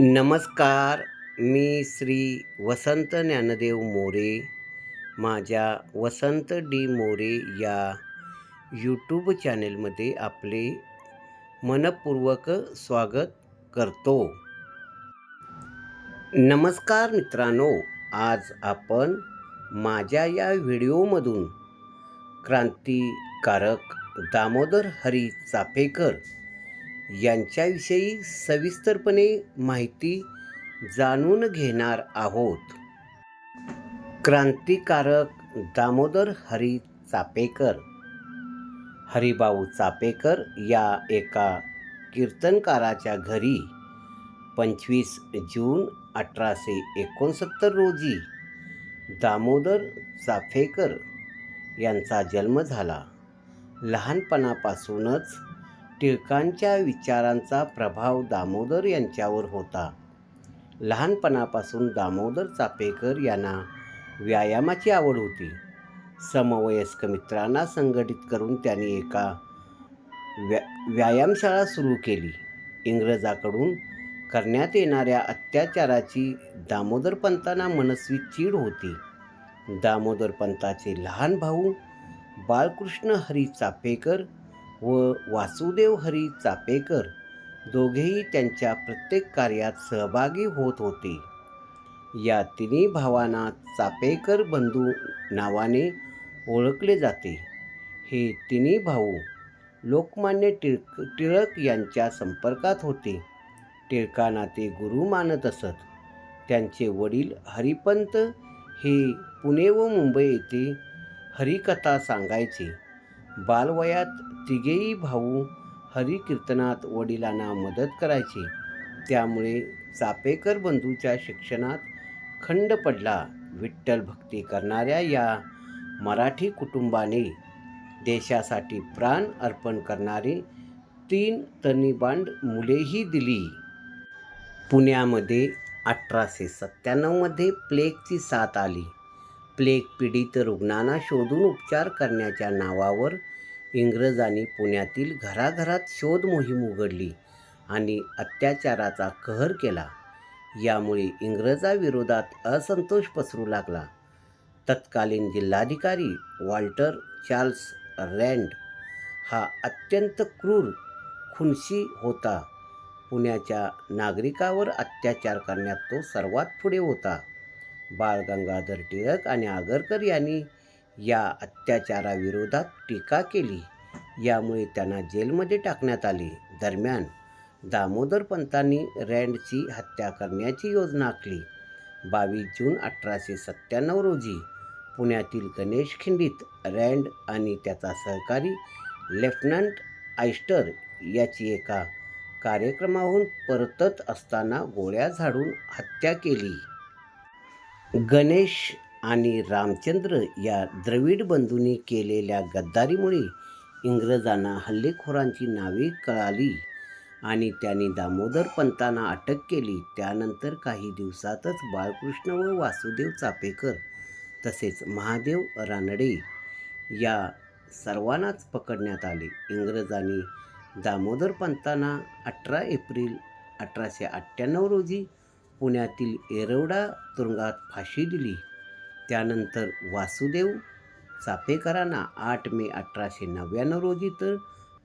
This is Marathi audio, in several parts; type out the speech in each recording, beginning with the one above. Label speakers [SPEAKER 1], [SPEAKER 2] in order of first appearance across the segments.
[SPEAKER 1] नमस्कार मी श्री वसंत ज्ञानदेव मोरे माझ्या वसंत डी मोरे या यूट्यूब चॅनेलमध्ये आपले मनपूर्वक स्वागत करतो. नमस्कार मित्रांनो आज आपण माझ्या या व्हिडिओमधून क्रांतिकारक दामोदर हरी चाफेकर यांच्याविषयी सविस्तरपणे माहिती जाणून घेणार आहोत. क्रांतिकारक दामोदर हरी चापेकर. हरिभाऊ चापेकर या एका कीर्तनकाराच्या घरी पंचवीस जून अठराशे एकोणसत्तर रोजी दामोदर चाफेकर यांचा जन्म झाला. लहानपणापासूनच टिळकांच्या विचारांचा प्रभाव दामोदर यांच्यावर होता. लहानपणापासून दामोदर चापेकर यांना व्यायामाची आवड होती. समवयस्क मित्रांना संघटित करून त्यांनी एका व्या व्यायामशाळा सुरू केली. इंग्रजाकडून करण्यात येणाऱ्या अत्याचाराची दामोदर पंतांना मनस्वी चीड होती. दामोदर पंताचे लहान भाऊ बाळकृष्ण हरी चापेकर व वासुदेव हरी चापेकर दोघेही त्यांच्या प्रत्येक कार्यात सहभागी होत होते. या तिन्ही भावांना चापेकर बंधू नावाने ओळखले जाते. हे तिन्ही भाऊ लोकमान्य टिळक टिळक यांच्या संपर्कात होते. टिळकांना ते गुरु मानत असत. त्यांचे वडील हरिपंत हे पुणे व मुंबई येथे हरिकथा सांगायचे. बालवयात तिघेही भाऊ हरिकीर्तनात वडिलांना मदत करायचे. त्यामुळे चापेकर बंधूच्या शिक्षणात खंड पडला. विठ्ठल भक्ती करणाऱ्या या मराठी कुटुंबाने देशासाठी प्राण अर्पण करणारी तीन तनिबांड मुलेही दिली. पुण्यामध्ये अठराशे सत्त्याण्णवमध्ये प्लेगची साथ आली. प्लेग पीडित रुग्णांना शोधून उपचार करण्याच्या नावावर इंग्रजांनी पुण्यातील घराघरात शोध मोहीम उघडली आणि अत्याचाराचा कहर केला. यामुळे इंग्रजाविरोधात असंतोष पसरू लागला. तत्कालीन जिल्हाधिकारी वॉल्टर चार्ल्स रँड हा अत्यंत क्रूर खुनशी होता. पुण्याच्या नागरिकावर अत्याचार करण्यात तो सर्वात पुढे होता. बाळ गंगाधर टिळक आणि आगरकर यांनी या अत्याचाराविरोधात टीका केली. यामुळे त्यांना जेलमध्ये टाकण्यात आले. दरम्यान दामोदर पंतांनी रँडची हत्या करण्याची योजना आखली. बावीस जून अठराशे सत्त्याण्णव रोजी पुण्यातील गणेश खिंडीत रँड आणि त्याचा सहकारी लेफ्टनंट आयस्टर याची एका कार्यक्रमाहून परतत असताना गोळ्या झाडून हत्या केली. गणेश आणि रामचंद्र या द्रविड बंधूंनी केलेल्या गद्दारीमुळे इंग्रजांना हल्लेखोरांची नावे कळाली आणि त्यांनी दामोदर पंतांना अटक केली. त्यानंतर काही दिवसातच बाळकृष्ण व वासुदेव चापेकर तसेच महादेव रानडे या सर्वांनाच पकडण्यात आले. इंग्रजांनी दामोदर पंतांना अठरा एप्रिल अठराशे अठ्ठ्याण्णव रोजी पुण्यातील येरवडा तुरुंगात फाशी दिली. त्यानंतर वासुदेव चापेकरांना आठ मे अठराशे नव्याण्णव रोजी तर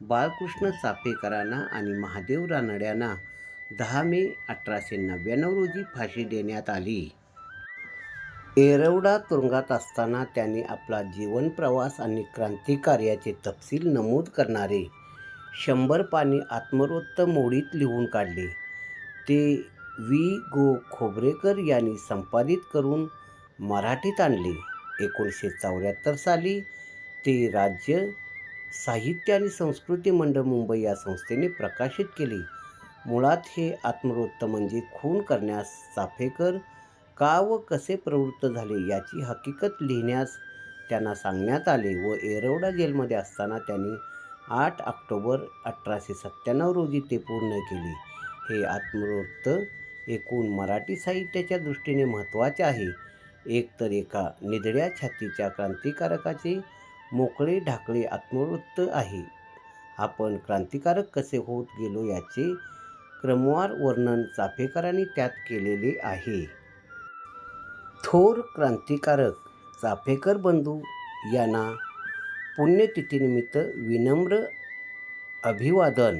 [SPEAKER 1] बाळकृष्ण चापेकरांना आणि महादेव रानड्यांना दहा मे अठराशे नव्याण्णव रोजी फाशी देण्यात आली. एरवडा तुरुंगात असताना त्यांनी आपला जीवन प्रवास आणि क्रांतिकार्याचे तपशील नमूद करणारे शंभर पाणी आत्मवृत्त मोडीत लिहून काढले. ते वी गो. खोबरेकर यांनी संपादित करून मराठीत आणले. एकोणीसशे चौऱ्याहत्तर साली ते राज्य साहित्य आणि संस्कृती मंडळ मुंबई या संस्थेने प्रकाशित केले. मुळात हे आत्मवृत्त म्हणजे खून करण्यास चाफेकर का व कसे प्रवृत्त झाले याची हकीकत लिहिण्यास त्यांना सांगण्यात आले व एरवडा जेलमध्ये असताना त्यांनी आठ ऑक्टोबर अठराशे सत्त्याण्णव रोजी ते पूर्ण केले. हे आत्मवृत्त एकूण मराठी साहित्याच्या दृष्टीने महत्त्वाचे आहे. एकतर एका निधड्या छातीच्या क्रांतिकारकाचे मोकळे ढाकळे आत्मवृत्त आहे. आपण क्रांतिकारक कसे होत गेलो याचे क्रमवार वर्णन चाफेकरांनी त्यात केलेले आहे. थोर क्रांतिकारक चाफेकर बंधू यांना पुण्यतिथीनिमित्त विनम्र अभिवादन